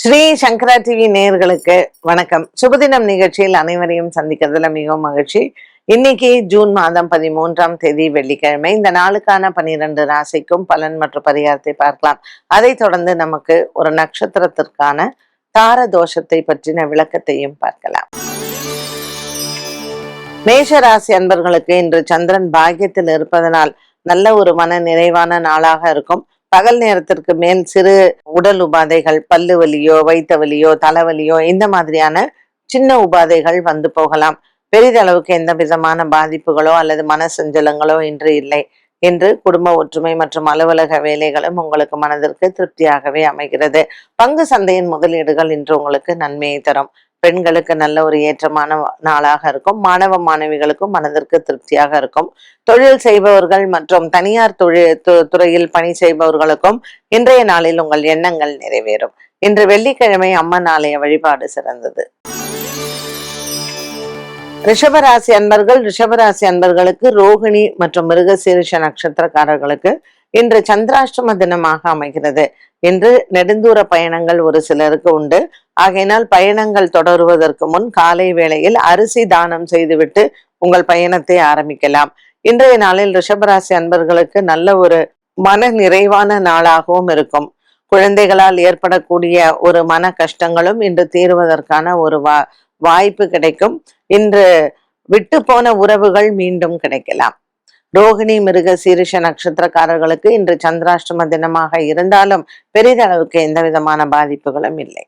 ஸ்ரீ சங்கரா TV நேர்களுக்கு வணக்கம். சுபதினம் நிகழ்ச்சியில் அனைவரையும் சந்திக்கிறதுல மிகவும் மகிழ்ச்சி. இன்னைக்கு ஜூன் மாதம் பதிமூன்றாம் தேதி வெள்ளிக்கிழமை. இந்த நாளுக்கான பனிரெண்டு ராசிக்கும் பலன் மற்றும் பரிகாரத்தை பார்க்கலாம். அதை தொடர்ந்து நமக்கு ஒரு நட்சத்திரத்திற்கான தார தோஷத்தை பற்றின விளக்கத்தையும் பார்க்கலாம். மேஷ ராசி அன்பர்களுக்கு இன்று சந்திரன் பாக்கியத்தில் இருப்பதனால் நல்ல ஒரு மன நிறைவான நாளாக இருக்கும். பகல் நேரத்திற்கு மேல் சிறு உடல் உபாதைகள் பல்லு வலியோ வயிற்று வலியோ தலைவலியோ இந்த மாதிரியான சின்ன உபாதைகள் வந்து போகலாம். பெரிதளவுக்கு எந்த விதமான பாதிப்புகளோ அல்லது மன சஞ்சலங்களோ இன்று இல்லை என்று குடும்ப ஒற்றுமை மற்றும் அலுவலக வேலைகளும் உங்களுக்கு மனதிற்கு திருப்தியாகவே அமைகிறது. பங்கு சந்தையின் முதலீடுகள் இன்று உங்களுக்கு நன்மையை தரும். பெண்களுக்கு நல்ல ஒரு ஏற்றமான நாளாக இருக்கும். மாணவ மாணவிகளுக்கும் மனதிற்கு திருப்தியாக இருக்கும். தொழில் செய்பவர்கள் மற்றும் தனியார் தொழில் துறையில் பணி செய்பவர்களுக்கும் இன்றைய நாளில் உங்கள் எண்ணங்கள் நிறைவேறும். இன்று வெள்ளிக்கிழமை அம்மன் ஆலய வழிபாடு சிறந்தது. ரிஷபராசி அன்பர்கள் ரிஷபராசி அன்பர்களுக்கு ரோகிணி மற்றும் மிருகசீரிஷ நட்சத்திரக்காரர்களுக்கு இன்று சந்திராஷ்டம தினமாக அமைகிறது. இன்று நெடுந்தூர பயணங்கள் ஒரு சிலருக்கு உண்டு. ஆகையினால் பயணங்கள் தொடருவதற்கு முன் காலை வேளையில் அரிசி தானம் செய்துவிட்டு உங்கள் பயணத்தை ஆரம்பிக்கலாம். இன்றைய நாளில் ரிஷபராசி அன்பர்களுக்கு நல்ல ஒரு மன நிறைவான நாளாகவும் இருக்கும். குழந்தைகளால் ஏற்படக்கூடிய ஒரு மன கஷ்டங்களும் இன்று தீருவதற்கான ஒரு வா வாய்ப்பு கிடைக்கும். இன்று விட்டு போன உறவுகள் மீண்டும் கிடைக்கலாம். ரோகிணி மிருக சீரிஷ நட்சத்திரக்காரர்களுக்கு இன்று சந்திராஷ்டம தினமாக இருந்தாலும் பெரிதளவுக்கு எந்த விதமான பாதிப்புகளும் இல்லை.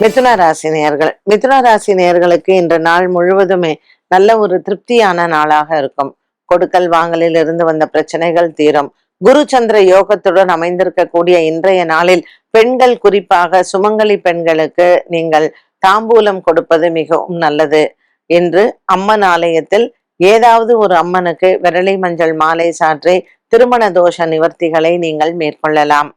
மிதுன ராசி நேயர்கள் மிதுன ராசி நேயர்களுக்கு இன்று நாள் முழுவதுமே நல்ல ஒரு திருப்தியான நாளாக இருக்கும். கொடுக்கல் வாங்கலில் இருந்து வந்த பிரச்சனைகள் தீரும். குரு சந்திர யோகத்துடன் அமைந்திருக்கக்கூடிய இன்றைய நாளில் பெண்கள் குறிப்பாக சுமங்கலி பெண்களுக்கு நீங்கள் தாம்பூலம் கொடுப்பது மிகவும் நல்லது. என்று அம்மன் ஆலயத்தில் ஏதாவது ஒரு அம்மனுக்கு விரலை மஞ்சள் மாலை சாற்றி திருமண தோஷ நிவர்த்திகளை நீங்கள் மேற்கொள்ளலாம்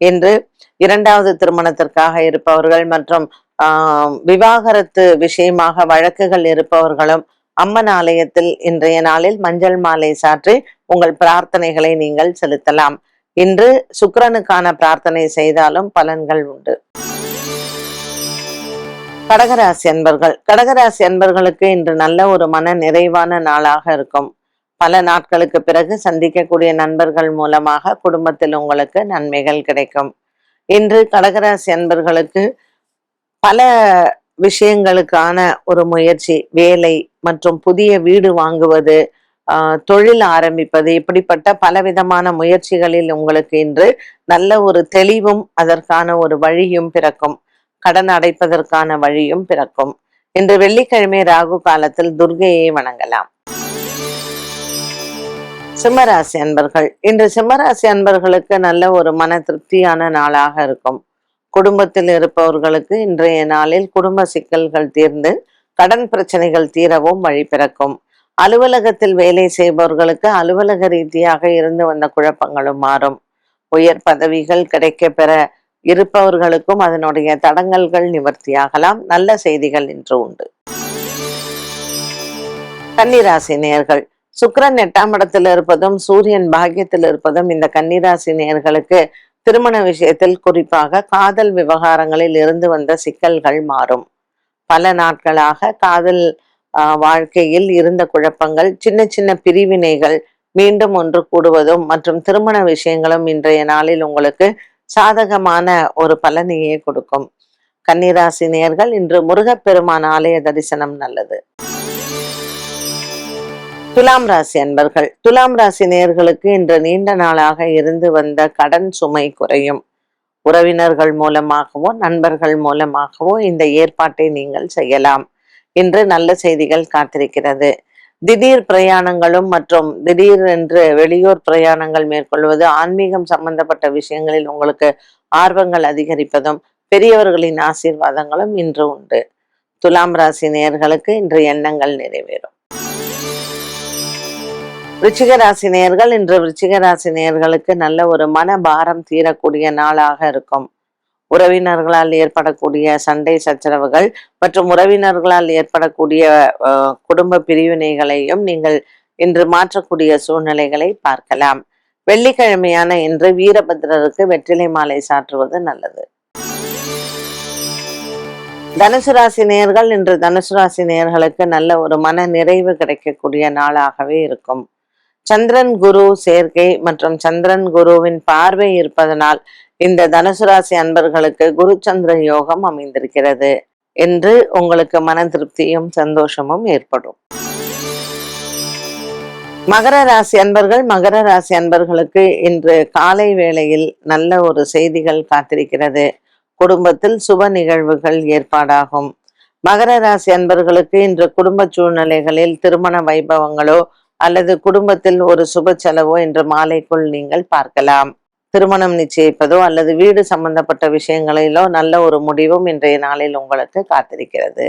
என்று இரண்டாவது திருமணத்திற்காக இருப்பவர்கள் மற்றும் ஆஹ் விவாகரத்து விஷயமாக வழக்குகள் இருப்பவர்களும் அம்மன் ஆலயத்தில் இன்றைய நாளில் மஞ்சள் மாலை சாற்றி உங்கள் பிரார்த்தனைகளை நீங்கள் செலுத்தலாம். இன்று சுக்கரனுக்கான பிரார்த்தனை செய்தாலும் பலன்கள் உண்டு. கடகராசி அன்பர்கள். கடகராசி அன்பர்களுக்கு இன்று நல்ல ஒரு மன நிறைவான நாளாக இருக்கும். பல நாட்களுக்கு பிறகு சந்திக்கக்கூடிய நண்பர்கள் மூலமாக குடும்பத்தில் உங்களுக்கு நன்மைகள் கிடைக்கும். இன்று கடகராசி அன்பர்களுக்கு பல விஷயங்களுக்கான ஒரு முயற்சி வேலை மற்றும் புதிய வீடு வாங்குவது ஆஹ், தொழில் ஆரம்பிப்பது இப்படிப்பட்ட பலவிதமான முயற்சிகளில் உங்களுக்கு இன்று நல்ல ஒரு தெளிவும் அதற்கான ஒரு வழியும் பிறக்கும். கடன் அடைப்பதற்கான வழியும் பிறக்கும். இன்று வெள்ளிக்கிழமை ராகு காலத்தில் துர்கையை வணங்கலாம். சிம்மராசி அன்பர்கள் இன்று சிம்மராசி அன்பர்களுக்கு நல்ல ஒரு மன திருப்தியான நாளாக இருக்கும். குடும்பத்தில் இருப்பவர்களுக்கு இன்றைய நாளில் குடும்ப சிக்கல்கள் தீர்ந்து கடன் பிரச்சனைகள் தீரவும் வழி பிறக்கும். அலுவலகத்தில் வேலை செய்பவர்களுக்கு அலுவலக ரீதியாக இருந்து வந்த குழப்பங்களும் மாறும். உயர் பதவிகள் கிடைக்க பெற இருப்பவர்களுக்கும் அதனுடைய தடங்கல்கள் நிவர்த்தியாகலாம். நல்ல செய்திகள் இன்று உண்டு. கன்னிராசி நேயர்கள் சுக்கிரன் எட்டாம் இடத்தில் இருப்பதும் சூரியன் பாக்கியத்தில் இருப்பதும் இந்த கன்னிராசி நேர்களுக்கு திருமண விஷயத்தில் குறிப்பாக காதல் விவகாரங்களில் இருந்து வந்த சிக்கல்கள் மாறும். பல நாட்களாக காதல் ஆஹ், வாழ்க்கையில் இருந்த குழப்பங்கள் சின்ன சின்ன பிரிவினைகள் மீண்டும் ஒன்று கூடுவதும் மற்றும் திருமண விஷயங்களும் இன்றைய நாளில் உங்களுக்கு சாதகமான ஒரு பலனையே கொடுக்கும். கன்னிராசி நேர்கள் இன்று முருகப்பெருமான் ஆலய தரிசனம் நல்லது. துலாம் ராசி அன்பர்கள் துலாம் ராசி நேர்களுக்கு இன்று நீண்ட நாளாக இருந்து வந்த கடன் சுமை குறையும். உறவினர்கள் மூலமாகவோ நண்பர்கள் மூலமாகவோ இந்த ஏற்பாட்டை நீங்கள் செய்யலாம். இன்று நல்ல செய்திகள் காத்திருக்கிறது. திடீர் பிரயாணங்களும் மற்றும் திடீர் என்று வெளியூர் பிரயாணங்கள் மேற்கொள்வது ஆன்மீகம் சம்பந்தப்பட்ட விஷயங்களில் உங்களுக்கு ஆர்வங்கள் அதிகரிப்பதும் பெரியவர்களின் ஆசீர்வாதங்களும் இன்று உண்டு. துலாம் ராசி நேயர்களுக்கு இன்று எண்ணங்கள் நிறைவேறும். விருச்சிக ராசி நேயர்கள் இன்று விருச்சிக ராசி நேயர்களுக்கு நல்ல ஒரு மன பாரம் தீரக்கூடிய நாளாக இருக்கும். உறவினர்களால் ஏற்படக்கூடிய சண்டை சச்சரவுகள் மற்றும் உறவினர்களால் ஏற்படக்கூடிய குடும்ப பிரிவினைகளையும் நீங்கள் இன்று மாற்றக்கூடிய சூழ்நிலைகளை பார்க்கலாம். வெள்ளிக்கிழமையான இன்று வீரபத்ரருக்கு வெற்றிலை மாலை சாற்றுவது நல்லது. தனுசு ராசி நேர்கள் இன்று தனுசு ராசி நேயர்களுக்கு நல்ல ஒரு மன நிறைவு கிடைக்கக்கூடிய நாளாகவே இருக்கும். சந்திரன் குரு சேர்க்கை மற்றும் சந்திரன் குருவின் பார்வை இருப்பதனால் இந்த தனுசு ராசி அன்பர்களுக்கு குரு சந்திர யோகம் அமைந்திருக்கிறது என்று உங்களுக்கு மன திருப்தியும் சந்தோஷமும் ஏற்படும். மகர ராசி அன்பர்கள் மகர ராசி அன்பர்களுக்கு இன்று காலை வேளையில் நல்ல ஒரு செய்திகள் காத்திருக்கிறது. குடும்பத்தில் சுப நிகழ்வுகள் ஏற்பாடாகும். மகர ராசி அன்பர்களுக்கு இன்று குடும்ப சூழ்நிலைகளில் திருமண வைபவங்களோ அல்லது குடும்பத்தில் ஒரு சுப செலவோ இன்று மாலைக்குள் நீங்கள் பார்க்கலாம். திருமணம் நிச்சயிப்பதோ அல்லது வீடு சம்பந்தப்பட்ட விஷயங்களிலோ நல்ல ஒரு முடிவும் இன்றைய நாளில் உங்களுக்கு காத்திருக்கிறது.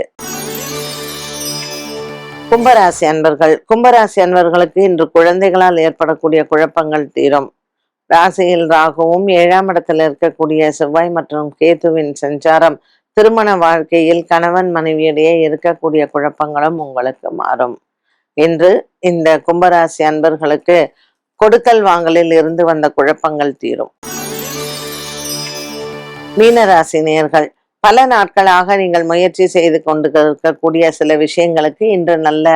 கும்பராசி அன்பர்கள் கும்பராசி அன்பர்களுக்கு இன்று குழந்தைகளால் ஏற்படக்கூடிய குழப்பங்கள் தீரும். ராசியில் ராகுவும் ஏழாம் இடத்தில் இருக்கக்கூடிய செவ்வாய் மற்றும் கேதுவின் சஞ்சாரம் திருமண வாழ்க்கையில் கணவன் மனைவியிடையே இருக்கக்கூடிய குழப்பங்களும் உங்களுக்கு மாறும். இன்று இந்த கும்பராசி அன்பர்களுக்கு கொடுக்கல் வாங்கலில் இருந்து வந்த குழப்பங்கள் தீரும். மீனராசி நேர்கள் பல நாட்களாக நீங்கள் முயற்சி செய்து கொண்டு இருக்கக்கூடிய சில விஷயங்களுக்கு இன்று நல்ல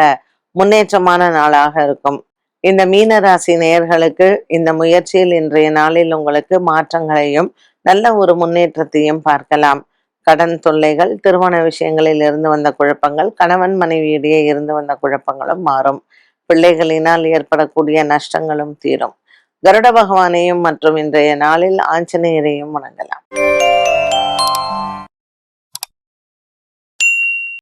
முன்னேற்றமான நாளாக இருக்கும். இந்த மீனராசி நேயர்களுக்கு இந்த முயற்சியில் இன்றைய நாளில் உங்களுக்கு மாற்றங்களையும் நல்ல ஒரு முன்னேற்றத்தையும் பார்க்கலாம். கடன் தொல்லைகள் திருமண விஷயங்களில் இருந்து வந்த குழப்பங்கள் கணவன் மனைவியிடையே இருந்து வந்த குழப்பங்களும் மாறும். பிள்ளைகளினால் ஏற்படக்கூடிய நஷ்டங்களும் தீரும். கருட பகவானையும் மற்றும் இன்றைய நாளில் ஆஞ்சநேயரையும் வணங்கலாம்.